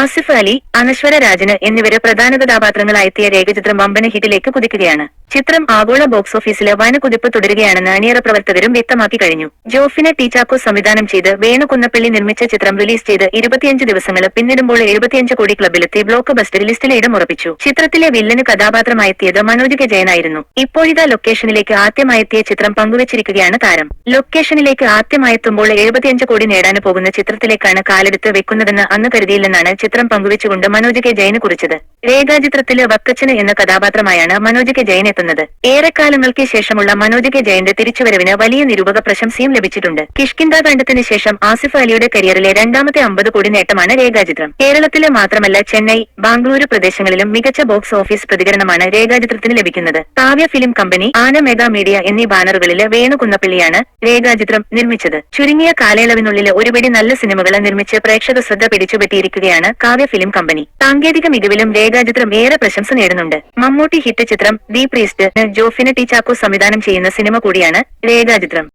ആസിഫ് അലി അനശ്വര രാജന് എന്നിവരെ പ്രധാന കഥാപാത്രങ്ങളായെത്തിയ രേഖചിത്രം വമ്പന ഹിറ്റിലേക്ക് കുതിക്കുകയാണ്. ചിത്രം ആഗോള ബോക്സ് ഓഫീസിലെ വനകുതിപ്പ് തുടരുകയാണെന്ന് അണിയറ പ്രവർത്തകരും വ്യക്തമാക്കി കഴിഞ്ഞു. ജോഫിനെ ടീച്ചാക്കോ സംവിധാനം ചെയ്ത് വേണുകുന്നപ്പള്ളി നിർമ്മിച്ച ചിത്രം റിലീസ് ചെയ്ത് ഇരുപത്തിയഞ്ച് ദിവസങ്ങൾ പിന്നിടുമ്പോൾ എഴുപത്തിയഞ്ച് കോടി ക്ലബിലെത്തി ബ്ലോക്ക് ബസ്റ്റർ ലിസ്റ്റിലെ ഇടം ഉറപ്പിച്ചു. ചിത്രത്തിലെ വില്ലന് കഥാപാത്രമായെത്തിയത് മനോജ് കെ ജയനായിരുന്നു. ഇപ്പോഴിതാ ലൊക്കേഷനിലേക്ക് ആദ്യമായെത്തിയ ചിത്രം പങ്കുവച്ചിരിക്കുകയാണ് താരം. ലൊക്കേഷനിലേക്ക് ആദ്യമായെത്തുമ്പോൾ എഴുപത്തിയഞ്ച് കോടി നേടാൻ പോകുന്ന ചിത്രത്തിലേക്കാണ് കാലെടുത്ത് വെക്കുന്നതെന്ന് അന്ന് കരുതിയില്ലെന്നാണ് ചിത്രം പങ്കുവെച്ചുകൊണ്ട് മനോജ് കെ ജയന് കുറിച്ചത്. രേഖാചിത്രത്തിൽ വക്കച്ചന് എന്ന കഥാപാത്രമായാണ് മനോജ് കെ ജയൻ എത്തുന്നത്. ഏറെക്കാലങ്ങൾക്ക് ശേഷമുള്ള മനോജ് കെ ജയന്റെ തിരിച്ചുവരവിന് വലിയ നിരൂപക പ്രശംസയും ലഭിച്ചിട്ടുണ്ട്. കിഷ്കിന്ദ കണ്ടത്തിന് ശേഷം ആസിഫ് അലിയുടെ കരിയറിലെ രണ്ടാമത്തെ അമ്പത് കോടി നേട്ടമാണ് രേഖാചിത്രം. കേരളത്തിലെ മാത്രമല്ല ചെന്നൈ ബാംഗ്ലൂരു പ്രദേശങ്ങളിലും മികച്ച ബോക്സ് ഓഫീസ് പ്രതികരണമാണ് രേഖാചിത്രത്തിന് ലഭിക്കുന്നത്. Kavya film company Aan mega media എന്നീ ബാനറുകളിലെ വേണു കുന്നപ്പള്ളിയാണ് രേഖാചിത്രം നിർമ്മിച്ചത്. ചുരുങ്ങിയ കാലയളവിനുള്ളിൽ ഒരുപടി നല്ല സിനിമകൾ നിർമ്മിച്ച് പ്രേക്ഷക ശ്രദ്ധ പിടിച്ചുപറ്റിയിരിക്കുകയാണ് കാവ്യ ഫിലിം കമ്പനി. സാങ്കേതിക മികവിലും രേഖാചിത്രം ഏറെ പ്രശംസ നേടുന്നുണ്ട്. മമ്മൂട്ടി ഹിറ്റ് ചിത്രം the priest Jofin T Chacko സംവിധാനം ചെയ്യുന്ന സിനിമ കൂടിയാണ് രേഖാചിത്രം.